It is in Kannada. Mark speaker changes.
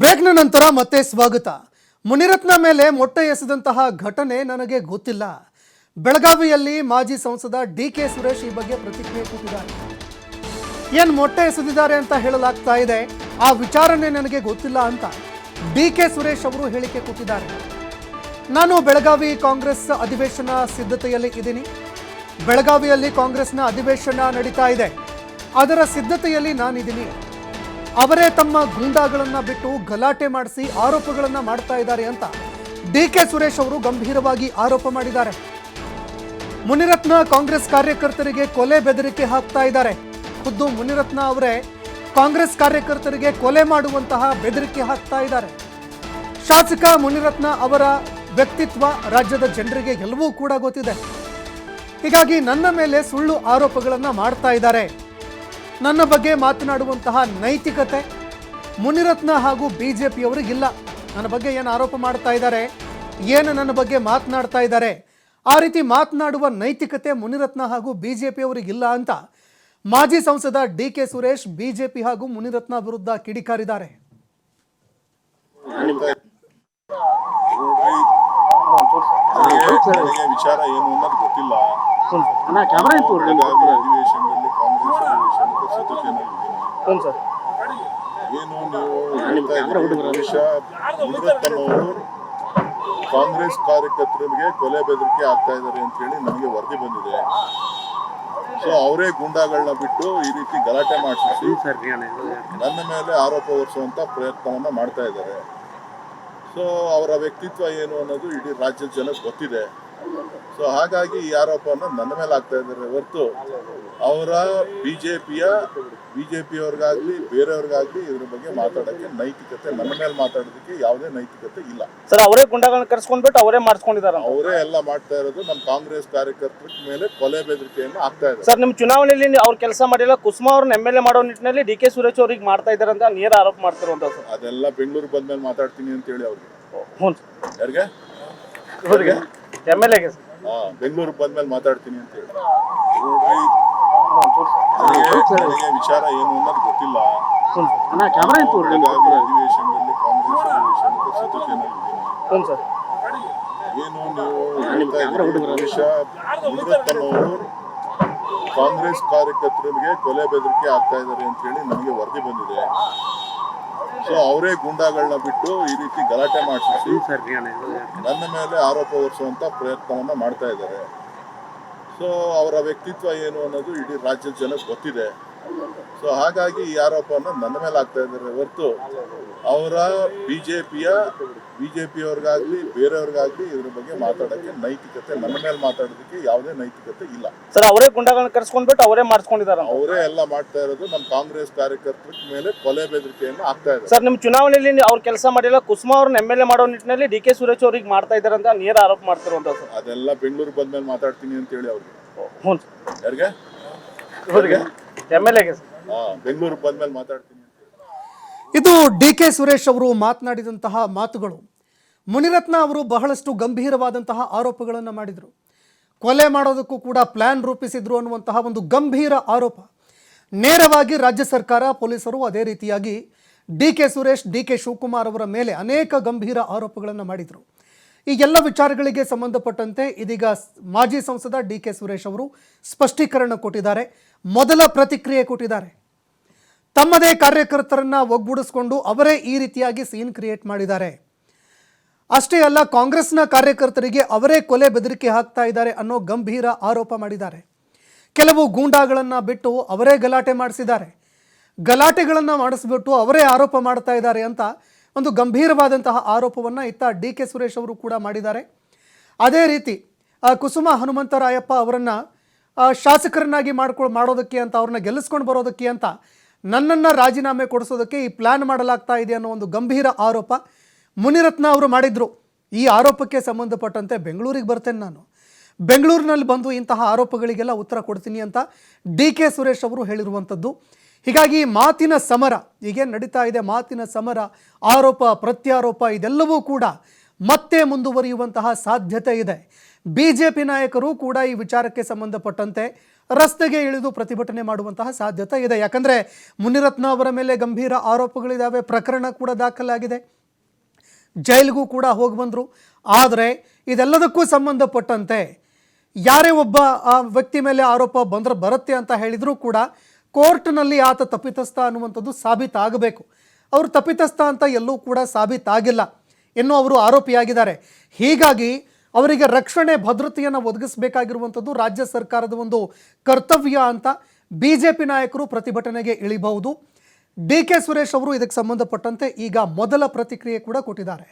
Speaker 1: ಬ್ರೇಕ್ನ ನಂತರ ಮತ್ತೆ ಸ್ವಾಗತ. ಮುನಿರತ್ನ ಮೇಲೆ ಮೊಟ್ಟೆ ಎಸೆದಂತಹ ಘಟನೆ ನನಗೆ ಗೊತ್ತಿಲ್ಲ. ಬೆಳಗಾವಿಯಲ್ಲಿ ಮಾಜಿ ಸಂಸದ ಡಿ ಕೆ ಸುರೇಶ್ ಈ ಬಗ್ಗೆ ಪ್ರತಿಕ್ರಿಯೆ ಕೊಟ್ಟಿದ್ದಾರೆ ಏನ್ ಮೊಟ್ಟೆ ಎಸೆದಿದ್ದಾರೆ ಅಂತ ಹೇಳಲಾಗ್ತಾ ಇದೆ. ಆ ವಿಚಾರಣೆ ನನಗೆ ಗೊತ್ತಿಲ್ಲ ಅಂತ ಡಿ ಕೆ ಸುರೇಶ್ ಅವರು ಹೇಳಿಕೆ ಕೊಟ್ಟಿದ್ದಾರೆ ನಾನು ಬೆಳಗಾವಿ ಕಾಂಗ್ರೆಸ್ ಅಧಿವೇಶನ ಸಿದ್ಧತೆಯಲ್ಲಿ ಇದ್ದೀನಿ. ಬೆಳಗಾವಿಯಲ್ಲಿ ಕಾಂಗ್ರೆಸ್ನ ಅಧಿವೇಶನ ನಡೀತಾ ಇದೆ. ಅದರ ಸಿದ್ಧತೆಯಲ್ಲಿ ನಾನಿದ್ದೀನಿ. ಅವರೇ ತಮ್ಮ ಗೂಂಡಾಗಳನ್ನ ಬಿಟ್ಟು ಗಲಾಟೆ ಮಾಡಿಸಿ ಆರೋಪಗಳನ್ನ ಮಾಡ್ತಾ ಇದ್ದಾರೆ ಅಂತ ಡಿ ಕೆ ಸುರೇಶ್ ಅವರು ಗಂಭೀರವಾಗಿ ಆರೋಪ ಮಾಡಿದ್ದಾರೆ. ಮುನಿರತ್ನ ಕಾಂಗ್ರೆಸ್ ಕಾರ್ಯಕರ್ತರಿಗೆ ಕೊಲೆ ಬೆದರಿಕೆ ಹಾಕ್ತಾ ಇದ್ದಾರೆ. ಖುದ್ದು ಮುನಿರತ್ನ ಅವರೇ ಕಾಂಗ್ರೆಸ್ ಕಾರ್ಯಕರ್ತರಿಗೆ ಕೊಲೆ ಮಾಡುವಂತಹ ಬೆದರಿಕೆ ಹಾಕ್ತಾ ಇದ್ದಾರೆ. ಶಾಸಕ ಮುನಿರತ್ನ ಅವರ ವ್ಯಕ್ತಿತ್ವ ರಾಜ್ಯದ ಜನರಿಗೆ ಎಲ್ಲವೂ ಕೂಡ ಗೊತ್ತಿದೆ. ಹೀಗಾಗಿ ನನ್ನ ಮೇಲೆ ಸುಳ್ಳು ಆರೋಪಗಳನ್ನು ಮಾಡ್ತಾ ಇದ್ದಾರೆ. ನನ್ನ ಬಗ್ಗೆ ಮಾತನಾಡುವಂತಹ ನೈತಿಕತೆ ಮುನಿರತ್ನ ಹಾಗೂ ಬಿ ಜೆ ಪಿಯವರಿಗಿಲ್ಲ ನನ್ನ ಬಗ್ಗೆ ಏನು ಆರೋಪ ಮಾಡ್ತಾ ಇದ್ದಾರೆ? ಏನು ನನ್ನ ಬಗ್ಗೆ ಮಾತನಾಡ್ತಾ ಇದ್ದಾರೆ? ಆ ರೀತಿ ಮಾತನಾಡುವ ನೈತಿಕತೆ ಮುನಿರತ್ನ ಹಾಗೂ ಬಿ ಜೆ ಪಿಯವರಿಗಿಲ್ಲ ಅಂತ ಮಾಜಿ ಸಂಸದ ಡಿ ಕೆ ಸುರೇಶ್ ಬಿಜೆಪಿ ಹಾಗೂ ಮುನಿರತ್ನ ವಿರುದ್ಧ ಕಿಡಿಕಾರಿದ್ದಾರೆ.
Speaker 2: ವಿಚಾರ ಏನು ಅನ್ನೋದು ಗೊತ್ತಿಲ್ಲ. ಅಧಿವೇಶನದಲ್ಲಿ ಕಾಂಗ್ರೆಸ್ ಏನು ನೀವು ಬಹುಶ ಕಾಂಗ್ರೆಸ್ ಕಾರ್ಯಕರ್ತರಿಗೆ ಕೊಲೆ ಬೆದರಿಕೆ ಆಗ್ತಾ ಇದ್ದಾರೆ ಅಂತ ಹೇಳಿ ನಮಗೆ ವರದಿ ಬಂದಿದೆ. ಸೊ ಅವರೇ ಗುಂಡಾಗಳನ್ನ ಬಿಟ್ಟು ಈ ರೀತಿ ಗಲಾಟೆ ಮಾಡಿಸಿ ನನ್ನ ಮೇಲೆ ಆರೋಪ ಹೊರಿಸುವಂತ ಪ್ರಯತ್ನವನ್ನ ಮಾಡ್ತಾ ಇದ್ದಾರೆ. ಸೊ ಅವರ ವ್ಯಕ್ತಿತ್ವ ಏನು ಅನ್ನೋದು ಇಡೀ ರಾಜ್ಯದ ಜನಕ್ಕೆ ಗೊತ್ತಿದೆ. ಸೊ ಹಾಗಾಗಿ ಈ ಆರೋಪವನ್ನು ನನ್ನ ಮೇಲೆ ಆಗ್ತಾ ಇದ್ದಾರೆ ಹೊರತು ಅವರ ಬಿಜೆಪಿಯ ಬಿಜೆಪಿಯವ್ರಿಗಾಗ್ಲಿ ಬೇರೆಯವ್ರಿಗಾಗ್ಲಿ ಇದ್ರ ಬಗ್ಗೆ ಮಾತಾಡೋಕ್ಕೆ ನೈತಿಕತೆ ನನ್ನ ಮೇಲೆ ಮಾತಾಡೋದಕ್ಕೆ ಯಾವುದೇ ನೈತಿಕತೆ ಇಲ್ಲ.
Speaker 3: ಸರ್ ಅವರೇ ಗುಂಡಗಳನ್ನ ಕರ್ಸ್ಕೊಂಡ್ಬಿಟ್ಟು ಅವರೇ ಮಾಡಿಸ್ಕೊಂಡಿದ್ದಾರೆ
Speaker 2: ಅವರೇ ಎಲ್ಲ ಮಾಡ್ತಾ ಇರೋದು ನಮ್ಮ ಕಾಂಗ್ರೆಸ್ ಕಾರ್ಯಕರ್ತರ ಮೇಲೆ ಕೊಲೆ ಬೆದರಿಕೆಯನ್ನು ಆಗ್ತಾ ಇದೆ
Speaker 3: ಸರ್ ನಿಮ್ಮ ಚುನಾವಣೆಯಲ್ಲಿ ನೀವು ಅವ್ರು ಕೆಲಸ ಮಾಡಿಲ್ಲ ಕುಸುಮಾ ಅವ್ರನ್ನ ಎಂ ಎಲ್ ಎ ಮಾಡೋ ನಿಟ್ಟಿನಲ್ಲಿ ಡಿ ಕೆ ಸುರೇಶ್ ಅವ್ರಿಗೆ ಮಾಡ್ತಾ ಇದ್ದಾರೆ ಅಂತ ನೇರ ಆರೋಪ ಮಾಡ್ತಿರುವಂತ ಸರ್.
Speaker 2: ಅದೆಲ್ಲ ಬೆಂಗಳೂರು ಬಂದ್ಮೇಲೆ ಮಾತಾಡ್ತೀನಿ ಅಂತ ಹೇಳಿ ಅವ್ರಿಗೆ.
Speaker 3: ಹ್ಞೂ
Speaker 2: ಯಾರಿಗೆ?
Speaker 3: ಅವ್ರಿಗೆ ಎಂ ಎಲ್ ಎಗೆ
Speaker 2: ಹಾ ಬೆಂಗಳೂರು ಬಂದ್ಮೇಲೆ ಮಾತಾಡ್ತೀನಿ ಅಂತ ಹೇಳಿ. ನೋಡ್ರಿ ನನಗೆ ವಿಚಾರ ಏನು ಅನ್ನೋದು ಗೊತ್ತಿಲ್ಲ. ಬೆಳಗಾವಿ ಅಧಿವೇಶನದಲ್ಲಿ ಕಾಂಗ್ರೆಸ್ ಅಧಿವೇಶನದ
Speaker 3: ಸರ್.
Speaker 2: ಏನು ನೀವು ಮುನಿರತ್ನವರು ಕಾಂಗ್ರೆಸ್ ಕಾರ್ಯಕರ್ತರಿಗೆ ಕೊಲೆ ಬೆದರಿಕೆ ಆಗ್ತಾ ಇದ್ದಾರೆ ಅಂತ ಹೇಳಿ ನನಗೆ ವರದಿ ಬಂದಿದೆ. ಸೊ ಅವರೇ ಗುಂಡಾಗಳನ್ನ ಬಿಟ್ಟು ಈ ರೀತಿ ಗಲಾಟೆ ಮಾಡಿಸಿ ನನ್ನ ಮೇಲೆ ಆರೋಪ ಹೊರಿಸುವಂತ ಪ್ರಯತ್ನವನ್ನ ಮಾಡ್ತಾ ಇದ್ದಾರೆ. ಸೊ ಅವರ ವ್ಯಕ್ತಿತ್ವ ಏನು ಅನ್ನೋದು ಇಡೀ ರಾಜ್ಯದ ಜನಕ್ಕೆ ಗೊತ್ತಿದೆ. ಸೊ ಹಾಗಾಗಿ ಈ ಆರೋಪವನ್ನು ನನ್ನ ಮೇಲೆ ಆಗ್ತಾ ಇದ್ದಾರೆ ಹೊರತು ಅವರ ಬಿಜೆಪಿಯ ಬಿಜೆಪಿಯವ್ರಿಗಾಗ್ಲಿ ಬೇರೆಯವ್ರಿಗಾಗ್ಲಿ ಇದ್ರ ಬಗ್ಗೆ ಮಾತಾಡೋಕ್ಕೆ ನೈತಿಕತೆ ನನ್ನ ಮೇಲೆ ಮಾತಾಡೋದಕ್ಕೆ ಯಾವುದೇ ನೈತಿಕತೆ ಇಲ್ಲ.
Speaker 3: ಸರ್ ಅವರೇ ಗುಂಡಗಳನ್ನ ಕರ್ಸ್ಕೊಂಡ್ಬಿಟ್ಟು ಅವರೇ ಮಾಡಿಸ್ಕೊಂಡಿದ್ದಾರೆ
Speaker 2: ಅವರೇ ಎಲ್ಲ ಮಾಡ್ತಾ ಇರೋದು ನಮ್ಮ ಕಾಂಗ್ರೆಸ್ ಕಾರ್ಯಕರ್ತರ ಮೇಲೆ ಕೊಲೆ ಬೆದರಿಕೆಯನ್ನು ಆಗ್ತಾ ಇದೆ
Speaker 3: ಸರ್ ನಿಮ್ಮ ಚುನಾವಣೆಯಲ್ಲಿ ನೀವು ಅವ್ರು ಕೆಲಸ ಮಾಡಿಲ್ಲ ಕುಸುಮಾ ಅವ್ರನ್ನ ಎಂ ಎಲ್ ಎ ಮಾಡೋ ನಿಟ್ಟಿನಲ್ಲಿ ಡಿ ಕೆ ಸುರೇಶ್ ಅವ್ರಿಗೆ ಮಾಡ್ತಾ ಇದ್ದಾರೆ ಅಂತ ನೇರ ಆರೋಪ ಮಾಡ್ತಿರುವಂತ ಸರ್.
Speaker 2: ಅದೆಲ್ಲ ಬೆಂಗಳೂರು ಬಂದ್ಮೇಲೆ ಮಾತಾಡ್ತೀನಿ ಅಂತ ಹೇಳಿ ಅವ್ರಿಗೆ.
Speaker 3: ಹ್ಞೂ
Speaker 2: ಯಾರಿಗೆ?
Speaker 3: ಅವ್ರಿಗೆ ಎಂ ಎಲ್ ಎಗೆ
Speaker 2: ಹಾ ಬೆಂಗಳೂರು ಬಂದ್ಮೇಲೆ ಮಾತಾಡ್ತೀನಿ ಅಂತ
Speaker 1: ಇದು ಡಿ ಕೆ ಸುರೇಶ್ ಅವರು ಮಾತನಾಡಿದಂತಹ ಮಾತುಗಳು. ಮುನಿರತ್ನ ಅವರು ಬಹಳಷ್ಟು ಗಂಭೀರವಾದಂತಹ ಆರೋಪಗಳನ್ನು ಮಾಡಿದರು. ಕೊಲೆ ಮಾಡೋದಕ್ಕೂ ಕೂಡ ಪ್ಲಾನ್ ರೂಪಿಸಿದ್ರು ಅನ್ನುವಂತಹ ಒಂದು ಗಂಭೀರ ಆರೋಪ. ನೇರವಾಗಿ ರಾಜ್ಯ ಸರ್ಕಾರ ಪೊಲೀಸರು ಅದೇ ರೀತಿಯಾಗಿ D K Suresh D K Shivakumar ಅವರ ಮೇಲೆ ಅನೇಕ ಗಂಭೀರ ಆರೋಪಗಳನ್ನು ಮಾಡಿದರು. ಈ ಎಲ್ಲ ವಿಚಾರಗಳಿಗೆ ಸಂಬಂಧಪಟ್ಟಂತೆ ಇದೀಗ ಮಾಜಿ ಸಂಸದ ಡಿ ಕೆ ಸುರೇಶ್ ಅವರು ಸ್ಪಷ್ಟೀಕರಣ ಕೊಟ್ಟಿದ್ದಾರೆ. ಮೊದಲ ಪ್ರತಿಕ್ರಿಯೆ ಕೊಟ್ಟಿದ್ದಾರೆ. ತಮ್ಮದೇ ಕಾರ್ಯಕರ್ತರನ್ನ ಒಗ್ಗೂಡಿಸ್ಕೊಂಡು ಅವರೇ ಈ ರೀತಿಯಾಗಿ ಸೀನ್ ಕ್ರಿಯೇಟ್ ಮಾಡಿದ್ದಾರೆ. ಅಷ್ಟೇ ಅಲ್ಲ, ಕಾಂಗ್ರೆಸ್ನ ಕಾರ್ಯಕರ್ತರಿಗೆ ಅವರೇ ಕೊಲೆ ಬೆದರಿಕೆ ಹಾಕ್ತಾ ಇದ್ದಾರೆ ಅನ್ನೋ ಗಂಭೀರ ಆರೋಪ ಮಾಡಿದ್ದಾರೆ. ಕೆಲವು ಗೂಂಡಾಗಳನ್ನು ಬಿಟ್ಟು ಅವರೇ ಗಲಾಟೆ ಮಾಡಿಸಿದ್ದಾರೆ. ಗಲಾಟೆಗಳನ್ನು ಮಾಡಿಸ್ಬಿಟ್ಟು ಅವರೇ ಆರೋಪ ಮಾಡ್ತಾ ಇದ್ದಾರೆ ಅಂತ ಒಂದು ಗಂಭೀರವಾದಂತಹ ಆರೋಪವನ್ನು ಇತ್ತ ಡಿ ಕೆ ಸುರೇಶ್ ಅವರು ಕೂಡ ಮಾಡಿದ್ದಾರೆ. ಅದೇ ರೀತಿ ಕುಸುಮ ಹನುಮಂತರಾಯಪ್ಪ ಅವರನ್ನು ಶಾಸಕರನ್ನಾಗಿ ಮಾಡ್ಕೊ, ಮಾಡೋದಕ್ಕೆ ಅಂತ, ಅವ್ರನ್ನ ಗೆಲ್ಲಿಸ್ಕೊಂಡು ಬರೋದಕ್ಕೆ ಅಂತ ನನ್ನನ್ನು ರಾಜೀನಾಮೆ ಕೊಡಿಸೋದಕ್ಕೆ ಈ ಪ್ಲ್ಯಾನ್ ಮಾಡಲಾಗ್ತಾ ಇದೆ ಅನ್ನೋ ಒಂದು ಗಂಭೀರ ಆರೋಪ ಮುನಿರತ್ನ ಅವರು ಮಾಡಿದರು. ಈ ಆರೋಪಕ್ಕೆ ಸಂಬಂಧಪಟ್ಟಂತೆ ಬೆಂಗಳೂರಿಗೆ ಬರ್ತೇನೆ ನಾನು. ಬೆಂಗಳೂರಿನಲ್ಲಿ ಬಂದು ಇಂತಹ ಆರೋಪಗಳಿಗೆಲ್ಲ ಉತ್ತರ ಕೊಡ್ತೀನಿ ಅಂತ ಡಿ ಕೆ ಸುರೇಶ್ ಅವರು ಹೇಳಿರುವಂಥದ್ದು. ಹೀಗಾಗಿ ಮಾತಿನ ಸಮರ, ಈಗೇನು ನಡೀತಾ ಇದೆ ಮಾತಿನ ಸಮರ, ಆರೋಪ, ಪ್ರತ್ಯಾರೋಪ, ಇದೆಲ್ಲವೂ ಕೂಡ ಮತ್ತೆ ಮುಂದುವರಿಯುವಂತಹ ಸಾಧ್ಯತೆ ಇದೆ. ಬಿ ಜೆ ಪಿ ನಾಯಕರು ಕೂಡ ಈ ವಿಚಾರಕ್ಕೆ ಸಂಬಂಧಪಟ್ಟಂತೆ ರಸ್ತೆಗೆ ಇಳಿದು ಪ್ರತಿಭಟನೆ ಮಾಡುವಂತಹ ಸಾಧ್ಯತೆ ಇದೆ. ಯಾಕಂದರೆ ಮುನಿರತ್ನ ಅವರ ಮೇಲೆ ಗಂಭೀರ ಆರೋಪಗಳಿದ್ದಾವೆ ಪ್ರಕರಣ ಕೂಡ ದಾಖಲಾಗಿದೆ. ಜೈಲಿಗೂ ಕೂಡ ಹೋಗಿ ಬಂದರು. ಆದರೆ ಇದೆಲ್ಲದಕ್ಕೂ ಸಂಬಂಧಪಟ್ಟಂತೆ ಯಾರೇ ಒಬ್ಬ ಆ ವ್ಯಕ್ತಿ ಮೇಲೆ ಆರೋಪ ಬಂದ್ರೆ ಬರುತ್ತೆ ಅಂತ ಹೇಳಿದರೂ ಕೂಡ ಕೋರ್ಟ್ನಲ್ಲಿ ಆತ ತಪ್ಪಿತಸ್ಥ ಅನ್ನುವಂಥದ್ದು ಸಾಬೀತಾಗಬೇಕು. ಅವರು ತಪ್ಪಿತಸ್ಥ ಅಂತ ಎಲ್ಲೂ ಕೂಡ ಸಾಬೀತಾಗಿಲ್ಲ ಎನ್ನು ಅವರು ಆರೋಪಿಯಾಗಿದ್ದಾರೆ. ಹೀಗಾಗಿ ಅವರಿಗೆ ರಕ್ಷಣೆ, ಭದ್ರತೆಯನ್ನು ಒದಗಿಸಬೇಕಾಗಿರುವಂಥದ್ದು ರಾಜ್ಯ ಸರ್ಕಾರದ ಒಂದು ಕರ್ತವ್ಯ ಅಂತ ಬಿ ಜೆ ಪಿ ನಾಯಕರು ಪ್ರತಿಭಟನೆಗೆ ಇಳಿಬಹುದು. ಡಿ ಕೆ ಸುರೇಶ್ ಅವರು ಇದಕ್ಕೆ ಸಂಬಂಧಪಟ್ಟಂತೆ ಈಗ ಮೊದಲ ಪ್ರತಿಕ್ರಿಯೆ ಕೂಡ ಕೊಟ್ಟಿದ್ದಾರೆ.